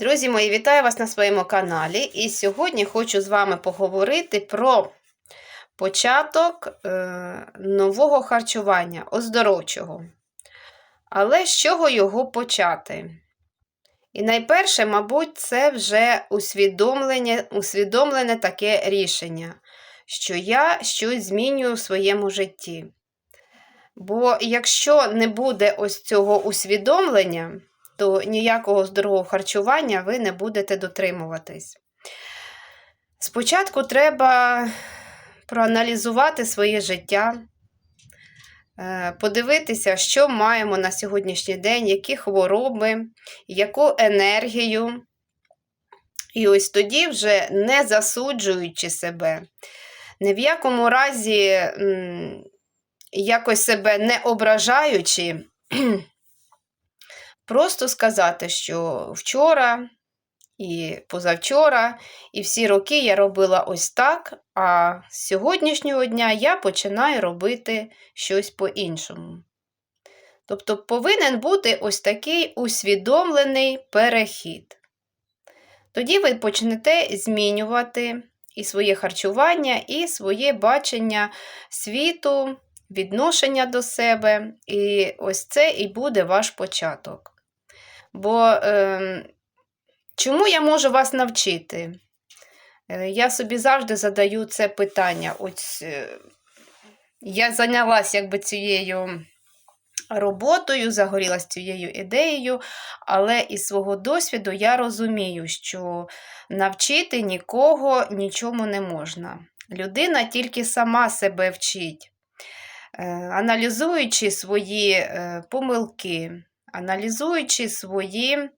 Друзі мої, вітаю вас на своєму каналі. І сьогодні хочу з вами поговорити про початок е, нового харчування, оздоровчого. Але з чого його почати? І найперше, мабуть, це вже усвідомлення, усвідомлене таке рішення, що я щось змінюю в своєму житті. Бо якщо не буде ось цього усвідомлення, то ніякого здорового харчування ви не будете дотримуватись. Спочатку треба проаналізувати своє життя, е, подивитися, що маємо на сьогоднішній день, які хвороби, яку енергію. І ось тоді, вже не засуджуючи себе, ні в якому разі якось себе не ображаючи, Просто сказати, що вчора і позавчора, і всі роки я робила ось так, а з сьогоднішнього дня я починаю робити щось по-іншому. Тобто повинен бути ось такий усвідомлений перехід. Тоді ви почнете змінювати і своє харчування, і своє бачення світу, відношення до себе. І ось це і буде ваш початок. Бо е, чому я можу вас навчити? Е, я собі завжди задаю це питання. Ось е, Я зайнялася якби цією роботою, загорілася цією ідеєю, але із свого досвіду я розумію, що навчити нікого нічому не можна. Людина тільки сама себе вчить, е, аналізуючи свої помилки аналізуючи свої,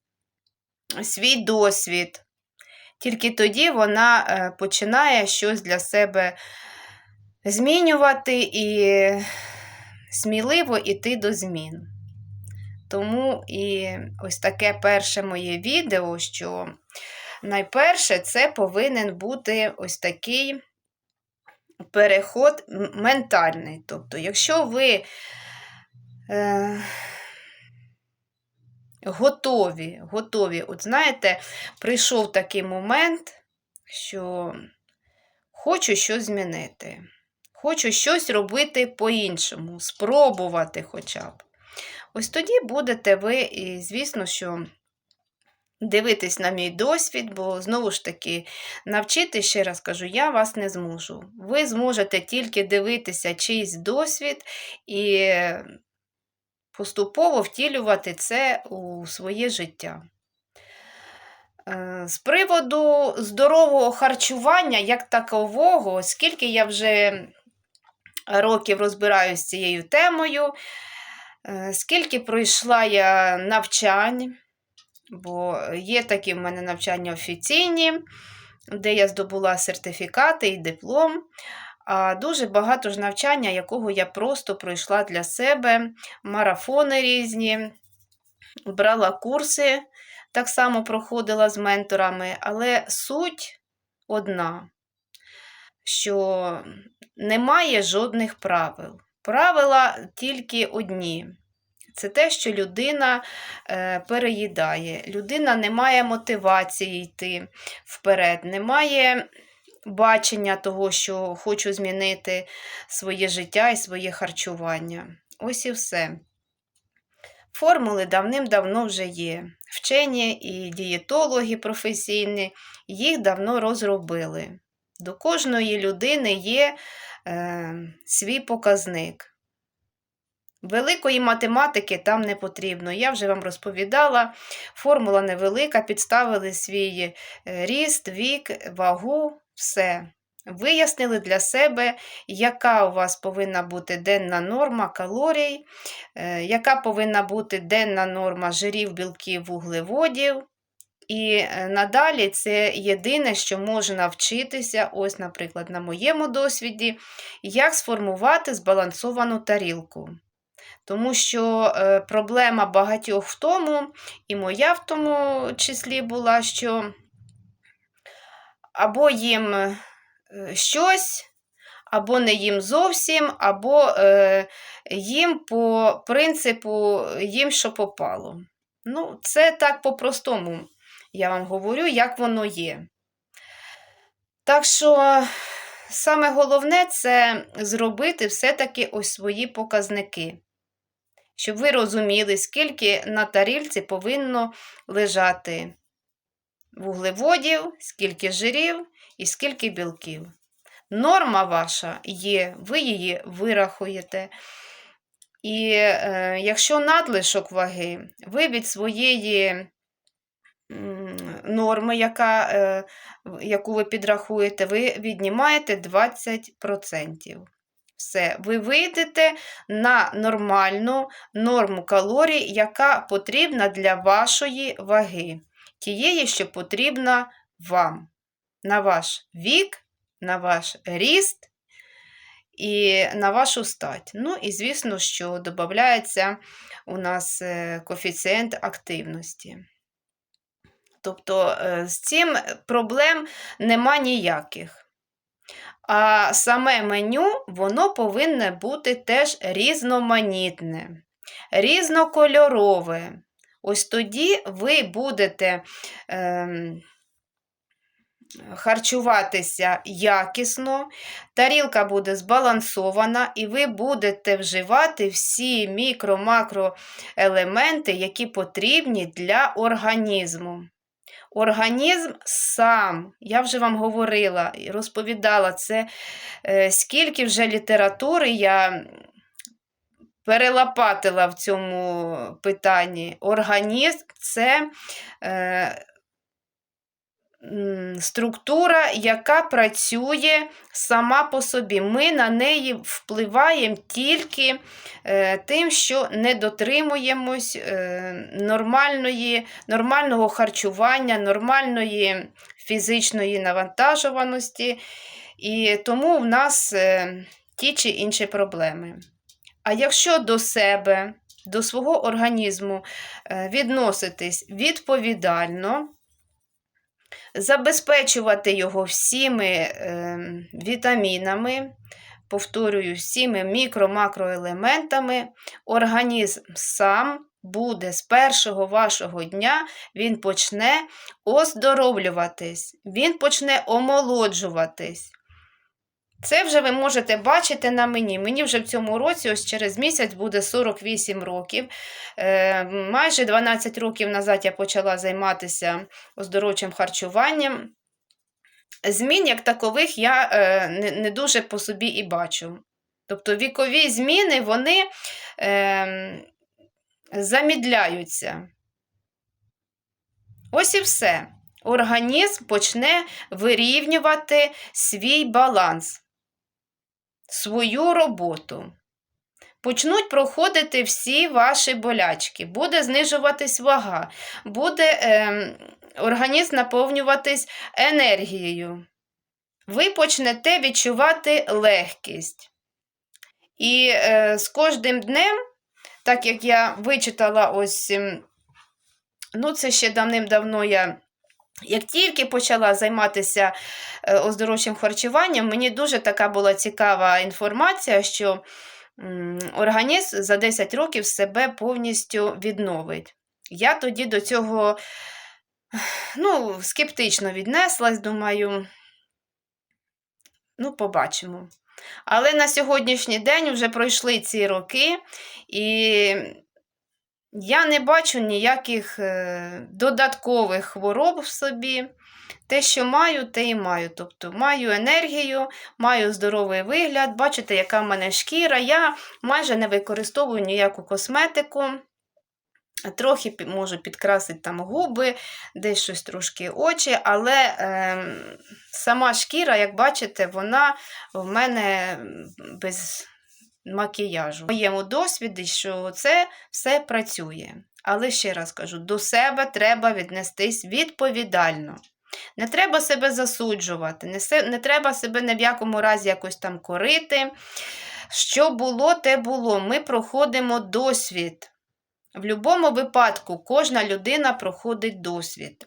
свій досвід. Тільки тоді вона е, починає щось для себе змінювати і сміливо йти до змін. Тому і ось таке перше моє відео, що найперше це повинен бути ось такий переход ментальний. Тобто, якщо ви е, готові. готові. От знаєте, прийшов такий момент, що хочу щось змінити. Хочу щось робити по-іншому, спробувати хоча б. Ось тоді будете ви, і, звісно, що дивитись на мій досвід, бо, знову ж таки, навчити, ще раз кажу, я вас не зможу. Ви зможете тільки дивитися чийсь досвід і поступово втілювати це у своє життя. Е, з приводу здорового харчування, як такового, оскільки я вже років розбираюся цією темою, е, скільки пройшла я навчань, бо є такі в мене навчання офіційні, де я здобула сертифікати і диплом а дуже багато ж навчання, якого я просто пройшла для себе, марафони різні, брала курси, так само проходила з менторами, але суть одна, що немає жодних правил. Правила тільки одні. Це те, що людина е, переїдає. Людина не має мотивації йти вперед, не має бачення того, що хочу змінити своє життя і своє харчування. Ось і все. Формули давним-давно вже є. Вчені і дієтологи професійні їх давно розробили. До кожної людини є е, свій показник. Великої математики там не потрібно. Я вже вам розповідала, формула невелика, підставили свій е, ріст, вік, вагу, все. Вияснили для себе, яка у вас повинна бути денна норма калорій, е, яка повинна бути денна норма жирів, білків, вуглеводів. І е, надалі це єдине, що можна вчитися, ось, наприклад, на моєму досвіді, як сформувати збалансовану тарілку. Тому що е, проблема багатьох в тому, і моя в тому числі була, що або їм е, щось, або не їм зовсім, або е, їм по принципу їм що попало. Ну, Це так по-простому. Я вам говорю, як воно є. Так що, саме головне це зробити все-таки ось свої показники. Щоб ви розуміли, скільки на тарілці повинно лежати вуглеводів, скільки жирів і скільки білків. Норма ваша є, ви її вирахуєте. І е, якщо надлишок ваги, ви від своєї норми, яка, е, яку ви підрахуєте, ви віднімаєте 20%. Все, ви вийдете на нормальну норму калорій, яка потрібна для вашої ваги, тієї, що потрібна вам, на ваш вік, на ваш ріст і на вашу стать. Ну і звісно, що додається у нас е, коефіцієнт активності. Тобто е, з цим проблем нема ніяких. А саме меню воно повинне бути теж різноманітне, різнокольорове. Ось тоді ви будете ем, харчуватися якісно, тарілка буде збалансована, і ви будете вживати всі мікро-макроелементи, які потрібні для організму. Організм сам, я вже вам говорила і розповідала це, е, скільки вже літератури я перелопатила в цьому питанні. Організм це е, структура, яка працює сама по собі. Ми на неї впливаємо тільки е, тим, що не дотримуємось е, нормальної, нормального харчування, нормальної фізичної навантажуваності. І тому в нас е, ті чи інші проблеми. А якщо до себе, до свого організму е, відноситись відповідально, забезпечувати його всіми е, вітамінами, повторюю, всіми мікро-макроелементами, організм сам буде з першого вашого дня, він почне оздоровлюватись, він почне омолоджуватись. Це вже ви можете бачити на мені. Мені вже в цьому році, ось через місяць, буде 48 років. Е, майже 12 років назад я почала займатися оздоровчим харчуванням. Змін, як такових, я е, не, не дуже по собі і бачу. Тобто вікові зміни, вони е, замідляються. Ось і все. Організм почне вирівнювати свій баланс свою роботу. Почнуть проходити всі ваші болячки, буде знижуватись вага, буде е, організм наповнюватись енергією. Ви почнете відчувати легкість. І е, з кожним днем, так як я вичитала ось, ем, ну, це ще давним-давно я як тільки почала займатися е, оздоровчим харчуванням, мені дуже така була цікава інформація, що організм за 10 років себе повністю відновить. Я тоді до цього ну, скептично віднеслась, думаю, ну, побачимо. Але на сьогоднішній день вже пройшли ці роки, і я не бачу ніяких е, додаткових хвороб в собі. Те, що маю, те і маю. Тобто маю енергію, маю здоровий вигляд, бачите, яка в мене шкіра. Я майже не використовую ніяку косметику. Трохи можу підкрасити там губи, десь щось трошки очі, але е, сама шкіра, як бачите, вона в мене без макіяжу. В моєму досвіді, що це все працює. Але ще раз кажу: до себе треба віднестись відповідально. Не треба себе засуджувати, не, не треба себе ні в якому разі якось там корити. Що було, те було. Ми проходимо досвід. В будь-якому випадку кожна людина проходить досвід.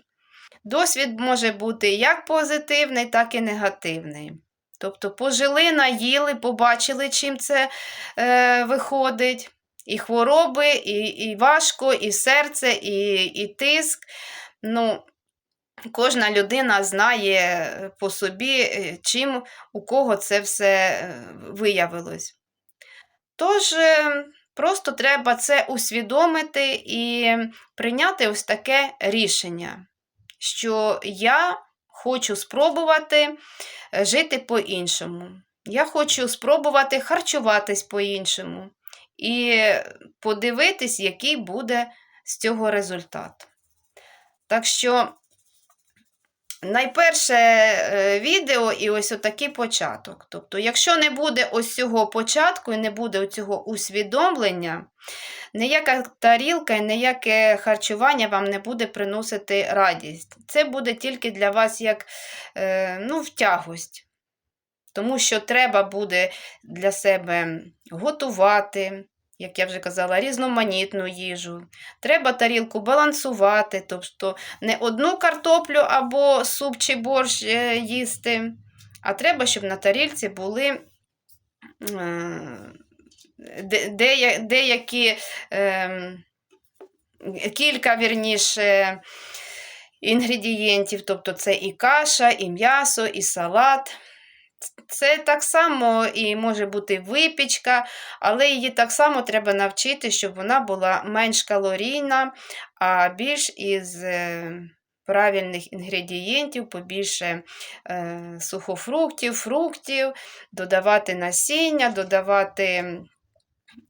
Досвід може бути як позитивний, так і негативний. Тобто пожили, наїли, побачили, чим це е, виходить. І хвороби, і і важко, і серце, і і тиск. Ну, кожна людина знає е, по собі, е, чим у кого це все е, виявилось. Тож, просто треба це усвідомити і прийняти ось таке рішення, що я хочу спробувати е, жити по-іншому. Я хочу спробувати харчуватись по-іншому і подивитись, який буде з цього результат. Так що найперше е, відео і ось отакий початок. Тобто, якщо не буде ось цього початку і не буде цього усвідомлення, ніяка тарілка і ніяке харчування вам не буде приносити радість. Це буде тільки для вас як е, ну, втягость. Тому що треба буде для себе готувати, як я вже казала, різноманітну їжу. Треба тарілку балансувати, тобто не одну картоплю або суп чи борщ е, їсти, а треба, щоб на тарілці були де- дея- деякі е, кілька вірніше. Інгредієнтів, тобто це і каша, і м'ясо, і салат. Це так само і може бути випічка, але її так само треба навчити, щоб вона була менш калорійна, а більш із е, правильних інгредієнтів, побільше е, сухофруктів, фруктів, додавати насіння, додавати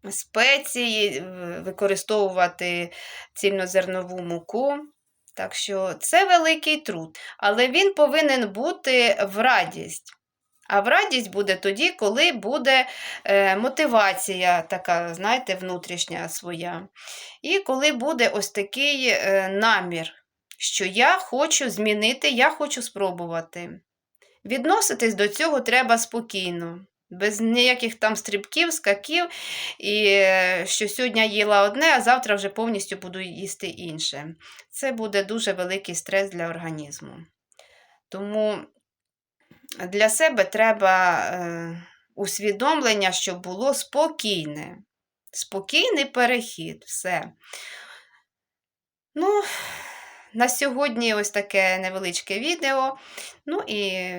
спеції, використовувати цільнозернову муку. Так що це великий труд, але він повинен бути в радість. А в радість буде тоді, коли буде е, мотивація така, знаєте, внутрішня своя. І коли буде ось такий е, намір, що я хочу змінити, я хочу спробувати. Відноситись до цього треба спокійно, без ніяких там стрибків, скаків, і е, що сьогодні їла одне, а завтра вже повністю буду їсти інше. Це буде дуже великий стрес для організму. Тому для себе треба е, усвідомлення, щоб було спокійне. Спокійний перехід, все. Ну, на сьогодні ось таке невеличке відео. Ну і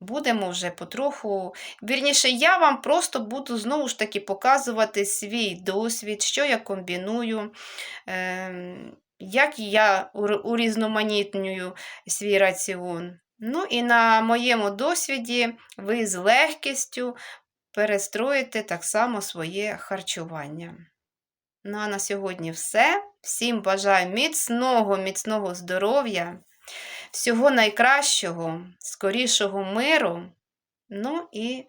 будемо вже потроху. Вірніше, я вам просто буду знову ж таки показувати свій досвід, що я комбіную. ем, Як я ур- урізноманітнюю свій раціон. Ну і на моєму досвіді ви з легкістю перестроїте так само своє харчування. Ну а на сьогодні все. Всім бажаю міцного, міцного здоров'я, всього найкращого, скорішого миру. Ну і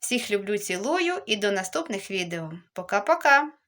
всіх люблю, цілую і до наступних відео. Пока-пока!